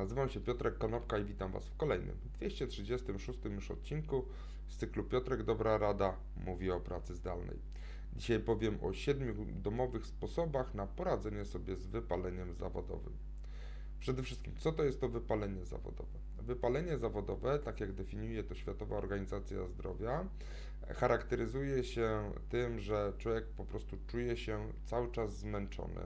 Nazywam się Piotrek Konopka i witam Was w kolejnym, 236 już odcinku z cyklu Piotrek Dobra Rada mówi o pracy zdalnej. Dzisiaj powiem o siedmiu domowych sposobach na poradzenie sobie z wypaleniem zawodowym. Przede wszystkim, co to jest to wypalenie zawodowe? Wypalenie zawodowe, tak jak definiuje to Światowa Organizacja Zdrowia, charakteryzuje się tym, że człowiek po prostu czuje się cały czas zmęczony,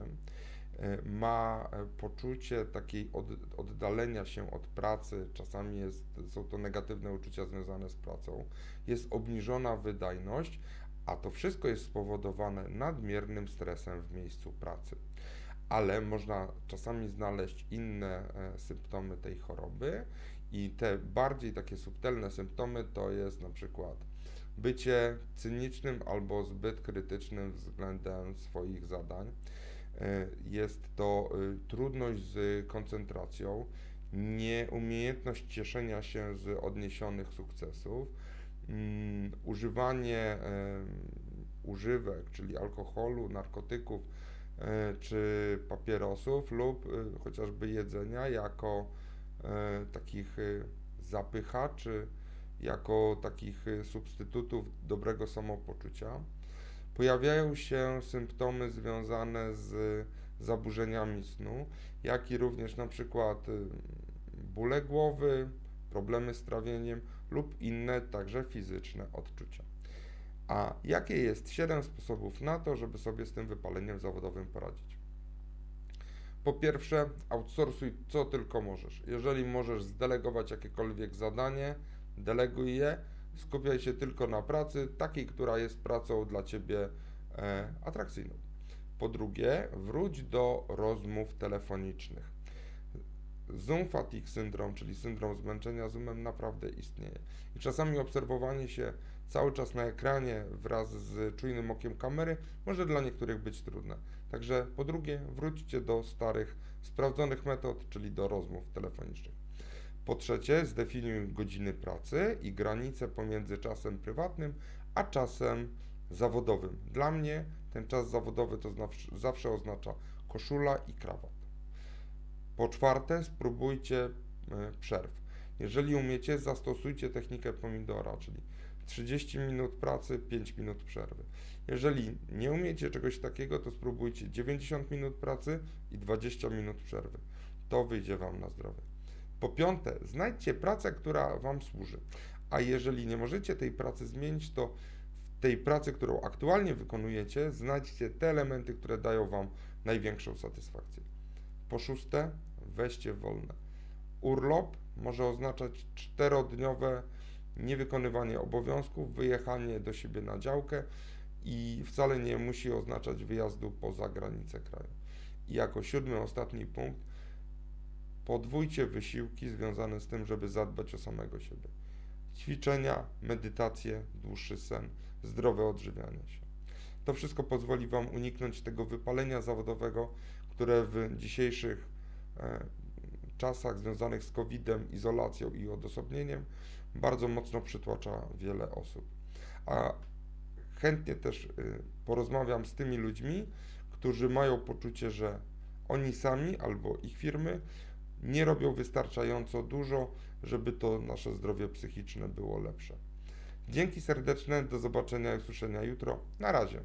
ma e, poczucie takiej od, oddalenia się od pracy, czasami jest, są to negatywne uczucia związane z pracą, jest obniżona wydajność, a to wszystko jest spowodowane nadmiernym stresem w miejscu pracy. Ale można czasami znaleźć inne e, symptomy tej choroby i te bardziej takie subtelne symptomy to jest na przykład bycie cynicznym albo zbyt krytycznym względem swoich zadań. E, Jest to y, trudność z koncentracją, nieumiejętność cieszenia się z odniesionych sukcesów, mm, używanie używek, czyli alkoholu, narkotyków e, czy papierosów lub chociażby jedzenia jako e, takich zapychaczy, jako takich substytutów dobrego samopoczucia. Pojawiają się symptomy związane z zaburzeniami snu, jak i również na przykład y, bóle głowy, problemy z trawieniem lub inne także fizyczne odczucia. A jakie jest 7 sposobów na to, żeby sobie z tym wypaleniem zawodowym poradzić? Po pierwsze, outsourcuj co tylko możesz. Jeżeli możesz zdelegować jakiekolwiek zadanie, deleguj je, skupiaj się tylko na pracy, takiej, która jest pracą dla Ciebie e, atrakcyjną. Po drugie, wróć do rozmów telefonicznych. Zoom fatigue syndrom, czyli syndrom zmęczenia Zoomem naprawdę istnieje. I czasami obserwowanie się cały czas na ekranie wraz z czujnym okiem kamery może dla niektórych być trudne. Także po drugie, wróćcie do starych, sprawdzonych metod, czyli do rozmów telefonicznych. Po trzecie, zdefiniuj godziny pracy i granice pomiędzy czasem prywatnym a czasem zawodowym. Dla mnie ten czas zawodowy to zawsze oznacza koszula i krawat. Po czwarte, spróbujcie e, przerw. Jeżeli umiecie, zastosujcie technikę pomidora, czyli 30 minut pracy, 5 minut przerwy. Jeżeli nie umiecie czegoś takiego, to spróbujcie 90 minut pracy i 20 minut przerwy. To wyjdzie Wam na zdrowie. Po piąte, znajdźcie pracę, która Wam służy. A jeżeli nie możecie tej pracy zmienić, to w tej pracy, którą aktualnie wykonujecie, znajdźcie te elementy, które dają Wam największą satysfakcję. Po szóste, weźcie wolne. Urlop może oznaczać czterodniowe niewykonywanie obowiązków, wyjechanie do siebie na działkę i wcale nie musi oznaczać wyjazdu poza granice kraju. I jako siódmy, ostatni punkt, podwójcie wysiłki związane z tym, żeby zadbać o samego siebie. Ćwiczenia, medytacje, dłuższy sen, zdrowe odżywianie się. To wszystko pozwoli Wam uniknąć tego wypalenia zawodowego, które w dzisiejszych e, czasach związanych z COVID-em, izolacją i odosobnieniem bardzo mocno przytłacza wiele osób. A chętnie też y, porozmawiam z tymi ludźmi, którzy mają poczucie, że oni sami albo ich firmy nie robią wystarczająco dużo, żeby to nasze zdrowie psychiczne było lepsze. Dzięki serdeczne, do zobaczenia i usłyszenia jutro. Na razie.